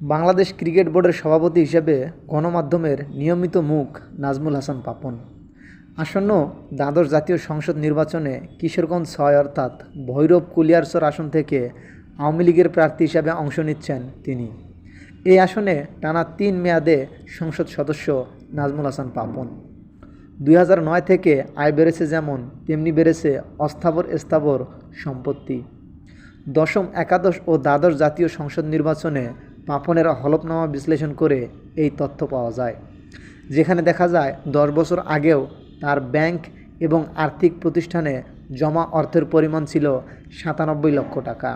Bangladesh cricket বোর্ডের সভাপতি হিসেবে গণমাধ্যমের নিয়মিত মুখ নাজমুল হাসান পাপন। আসন্ন দ্বাদশ জাতীয় সংসদ নির্বাচনে কিশোরগঞ্জ ছয় অর্থাৎ ভৈরব কুলিয়ারসর আসন থেকে আওয়ামী লীগের প্রার্থী হিসাবে অংশ নিচ্ছেন তিনি। এই আসনে টানা তিন মেয়াদে সংসদ সদস্য নাজমুল হাসান পাপন। দুই নয় থেকে আয় বেড়েছে যেমন, তেমনি বেড়েছে অস্থাবর স্থাবর সম্পত্তি। দশম একাদশ ও দ্বাদশ জাতীয় সংসদ নির্বাচনে পাপনের হলফনামা বিশ্লেষণ করে এই তথ্য পাওয়া যায়। যেখানে দেখা যায়, দশ বছর আগেও তার ব্যাংক এবং আর্থিক প্রতিষ্ঠানে জমা অর্থের পরিমাণ ছিল সাতানব্বই লক্ষ টাকা।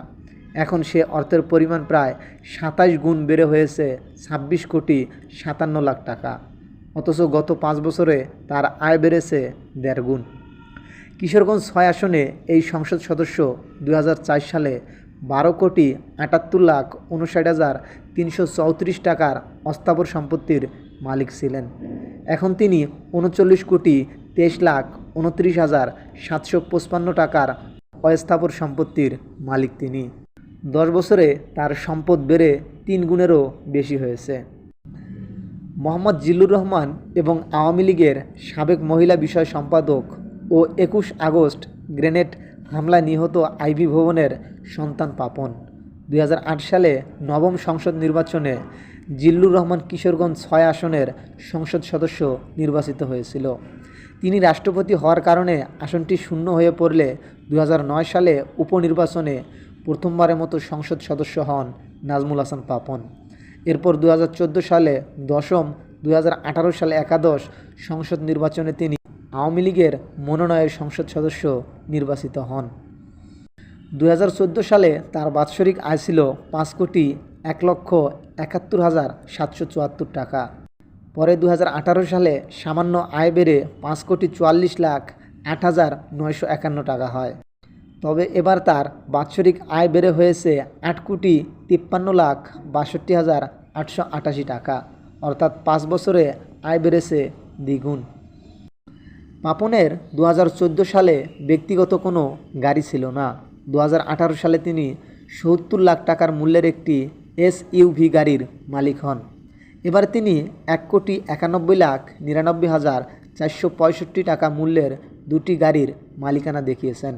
এখন সে অর্থের পরিমাণ প্রায় সাতাশ গুণ বেড়ে হয়েছে ছাব্বিশ কোটি সাতান্ন লাখ টাকা। অথচ গত পাঁচ বছরে তার আয় বেড়েছে দেড় গুণ। কিশোরগঞ্জ ছয় আসনে এই সংসদ সদস্য দু হাজার চার সালে বারো কোটি আটাত্তর লাখ উনষাট হাজার তিনশো চৌত্রিশ টাকার অস্থাবর সম্পত্তির মালিক ছিলেন। এখন তিনি উনচল্লিশ কোটি তেইশ লাখ উনত্রিশ হাজার সাতশো পঁচপান্ন টাকার অস্থাবর সম্পত্তির মালিক তিনি। দশ বছরে তার সম্পদ বেড়ে তিন গুণেরও বেশি হয়েছে। মোহাম্মদ জিল্লুর রহমান এবং আওয়ামী লীগের সাবেক মহিলা বিষয় সম্পাদক ও একুশ আগস্ট গ্রেনেড হামলায় নিহত আইভি ভবনের সন্তান পাপন। দুই হাজার আট সালে নবম সংসদ নির্বাচনে জিল্লুর রহমান কিশোরগঞ্জ ছয় আসনের সংসদ সদস্য নির্বাচিত হয়েছিল। তিনি রাষ্ট্রপতি হওয়ার কারণে আসনটি শূন্য হয়ে পড়লে দু হাজার নয় সালে উপনির্বাচনে প্রথমবারের মতো সংসদ সদস্য হন নাজমুল হাসান পাপন। এরপর দু হাজার চোদ্দ সালে দশম দু হাজার আঠারো সালে একাদশ সংসদ নির্বাচনে তিনি আওয়ামী লীগের মনোনয়ের সংসদ সদস্য নির্বাচিত হন। দু হাজার চোদ্দ সালে তার বাৎসরিক আয় ছিল পাঁচ কোটি এক লক্ষ একাত্তর হাজার সাতশো চুয়াত্তর টাকা। পরে দু হাজার আঠারো সালে সামান্য আয় বেড়ে পাঁচ কোটি চুয়াল্লিশ লাখ আট হাজার নয়শো একান্ন টাকা হয়। তবে এবার তার বাৎসরিক আয় বেড়ে হয়েছে আট কোটি তিপ্পান্ন লাখ বাষট্টি হাজার আটশো আটাশি টাকা, অর্থাৎ পাঁচ বছরে আয় বেড়েছে দ্বিগুণ। পাপনের দু হাজার চোদ্দ সালে ব্যক্তিগত কোনো গাড়ি ছিল না। দু হাজার আঠারো সালে তিনি সত্তর লাখ টাকার মূল্যের একটি এস ইউভি গাড়ির মালিক হন। এবার তিনি এক কোটি একানব্বই লাখ নিরানব্বই হাজার চারশো পঁয়ষট্টি টাকা মূল্যের দুটি গাড়ির মালিকানা দেখিয়েছেন।